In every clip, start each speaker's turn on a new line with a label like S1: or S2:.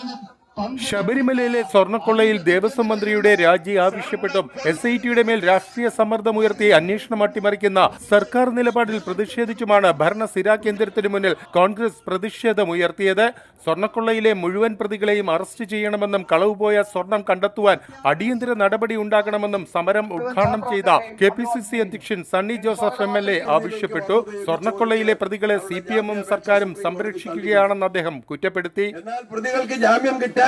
S1: Gracias. ശബരിമലയിലെ സ്വർണക്കൊള്ളയിൽ ദേവസ്വം മന്ത്രിയുടെ രാജി ആവശ്യപ്പെട്ടും എസ് ഐ ടിയുടെ മേൽ രാഷ്ട്രീയ സമ്മർദ്ദമുയർത്തി അന്വേഷണം അട്ടിമറിക്കുന്ന സർക്കാർ നിലപാടിൽ പ്രതിഷേധിച്ചുമാണ് ഭരണ സിരാ കേന്ദ്രത്തിന് മുന്നിൽ കോൺഗ്രസ് പ്രതിഷേധമുയർത്തിയത് സ്വർണക്കൊള്ളയിലെ മുഴുവൻ പ്രതികളെയും അറസ്റ്റ് ചെയ്യണമെന്നും കളവുപോയ സ്വർണം കണ്ടെത്തുവാൻ അടിയന്തര നടപടി ഉണ്ടാകണമെന്നും സമരം ഉദ്ഘാടനം ചെയ്ത കെ പി സി സി അധ്യക്ഷൻ Sunny Joseph M L A ആവശ്യപ്പെട്ടു. സ്വർണക്കൊള്ളയിലെ പ്രതികളെ സി പി എമ്മും സർക്കാരും സംരക്ഷിക്കുകയാണെന്ന് അദ്ദേഹം കുറ്റപ്പെടുത്തി.
S2: എന്നാൽ പ്രതികൾക്ക് ജാമ്യം കിട്ടാൻ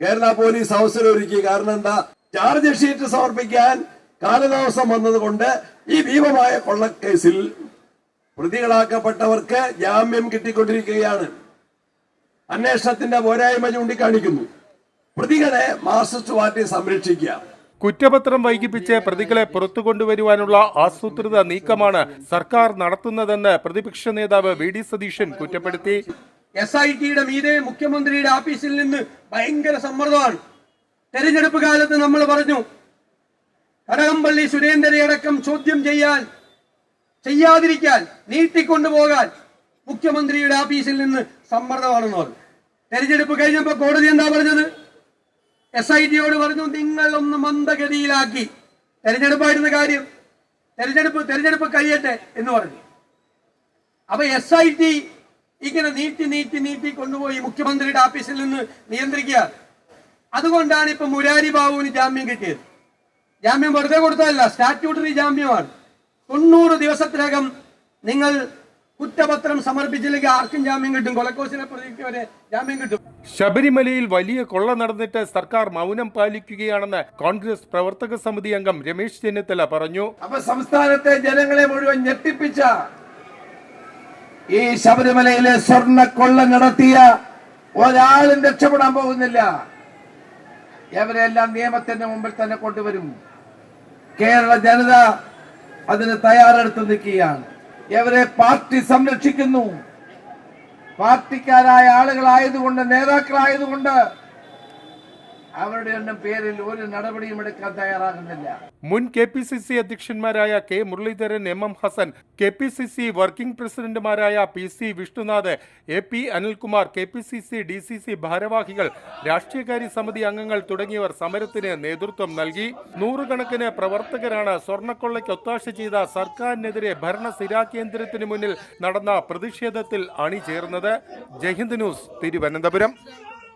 S2: കേരള പോലീസ് അവസരം ഒരുക്കി കാരണം എന്താ? ചാർജ് ഷീറ്റ് സമർപ്പിക്കാൻ കാലതാമസം വന്നതുകൊണ്ട് ഈ ഭീമമായ കൊള്ളക്കേസിൽ പ്രതികളാക്കപ്പെട്ടവർക്ക് ജാമ്യം കിട്ടിക്കൊണ്ടിരിക്കുകയാണ്. അന്വേഷണത്തിന്റെ പോരായ്മ ചൂണ്ടിക്കാണിക്കുന്നു. പ്രതികളെ മാർക്സിസ്റ്റ് പാർട്ടി സംരക്ഷിക്കുക.
S1: കുറ്റപത്രം വൈകിപ്പിച്ച് പ്രതികളെ പുറത്തു കൊണ്ടുവരുവാനുള്ള ആസൂത്രിത നീക്കമാണ് സർക്കാർ നടത്തുന്നതെന്ന് പ്രതിപക്ഷ നേതാവ് വി ഡി സതീശൻ കുറ്റപ്പെടുത്തി.
S3: എസ് ഐ ടിയുടെ മീതെ മുഖ്യമന്ത്രിയുടെ ഓഫീസിൽ നിന്ന് ഭയങ്കര സമ്മർദ്ദമാണ്. തെരഞ്ഞെടുപ്പ് കാലത്ത് നമ്മൾ പറഞ്ഞു കടകംപള്ളി സുരേന്ദ്രനെ അടക്കം ചോദ്യം ചെയ്യാൻ ചെയ്യാതിരിക്കാൻ നീട്ടിക്കൊണ്ടുപോകാൻ മുഖ്യമന്ത്രിയുടെ ഓഫീസിൽ നിന്ന് സമ്മർദ്ദമാണെന്ന് പറഞ്ഞു. തെരഞ്ഞെടുപ്പ് കഴിഞ്ഞപ്പോൾ കോടതി എന്താ പറഞ്ഞത്? എസ് ഐ ടിയോട് പറഞ്ഞു നിങ്ങൾ ഒന്ന് മന്ദഗതിയിലാക്കി. തെരഞ്ഞെടുപ്പായിരുന്ന കാര്യം. തെരഞ്ഞെടുപ്പ് തെരഞ്ഞെടുപ്പ് കഴിയട്ടെ എന്ന് പറഞ്ഞു. അപ്പൊ എസ് ഐ ടി ഇങ്ങനെ നീട്ടി നീട്ടി നീട്ടി കൊണ്ടുപോയി മുഖ്യമന്ത്രിയുടെ ഓഫീസിൽ നിന്ന് നിയന്ത്രിക്കുക. അതുകൊണ്ടാണ് ഇപ്പൊ മുരാരി ബാബുവിന് ജാമ്യം കിട്ടിയത്. ജാമ്യം വെറുതെ കൊടുത്തതല്ല സ്റ്റാറ്റ്യൂട്ടറി ജാമ്യമാണ്. തൊണ്ണൂറ് ദിവസത്തിനകം നിങ്ങൾ കുറ്റപത്രം സമർപ്പിച്ചില്ലെങ്കിൽ ആർക്കും ജാമ്യം കിട്ടും. കൊലക്കോസിനെ പ്രതിക്ക് വരെ ജാമ്യം കിട്ടും.
S1: ശബരിമലയിൽ വലിയ കൊള്ള നടന്നിട്ട് സർക്കാർ മൗനം പാലിക്കുകയാണെന്ന് കോൺഗ്രസ് പ്രവർത്തക സമിതി അംഗം രമേശ് ചെന്നിത്തല പറഞ്ഞു.
S2: അപ്പൊ സംസ്ഥാനത്തെ ജനങ്ങളെ മുഴുവൻ ഞെട്ടിപ്പിച്ച. ഈ ശബരിമലയിലെ സ്വർണ കൊള്ള നടത്തിയ ഒരാളും രക്ഷപ്പെടാൻ പോകുന്നില്ല. എവരെല്ലാം നിയമത്തിന്റെ മുമ്പിൽ തന്നെ കൊണ്ടുവരും? കേരള ജനത അതിന് തയ്യാറെടുത്ത് നിൽക്കുകയാണ്. എവരെ പാർട്ടി സംരക്ഷിക്കുന്നു? പാർട്ടിക്കാരായ ആളുകളായതുകൊണ്ട് നേതാക്കളായതുകൊണ്ട് അവരുടെ ഒന്നും പേരിൽ ഒരു നടപടിയും എടുക്കാൻ തയ്യാറാകുന്നില്ല.
S1: മുൻ K P C C അധ്യക്ഷന്മാരായ K Muraleedharan M M Hassan K P C C working പ്രസിഡന്റുമാരായ P C Vishnunath A P Anilkumar K P C C D C C ഭാരവാഹികൾ രാഷ്ട്രീയകാര്യ സമിതി അംഗങ്ങൾ തുടങ്ങിയവർ സമരത്തിന് നേതൃത്വം നൽകി. നൂറുകണക്കിന് പ്രവർത്തകരാണ് സ്വർണക്കൊള്ളയ്ക്ക് ഒത്താശ ചെയ്ത സർക്കാരിനെതിരെ ഭരണ സിരാ കേന്ദ്രത്തിന് മുന്നിൽ നടന്ന പ്രതിഷേധത്തിൽ അണിചേർന്നത് ജയ്ഹിന്ദ് ന്യൂസ് തിരുവനന്തപുരം.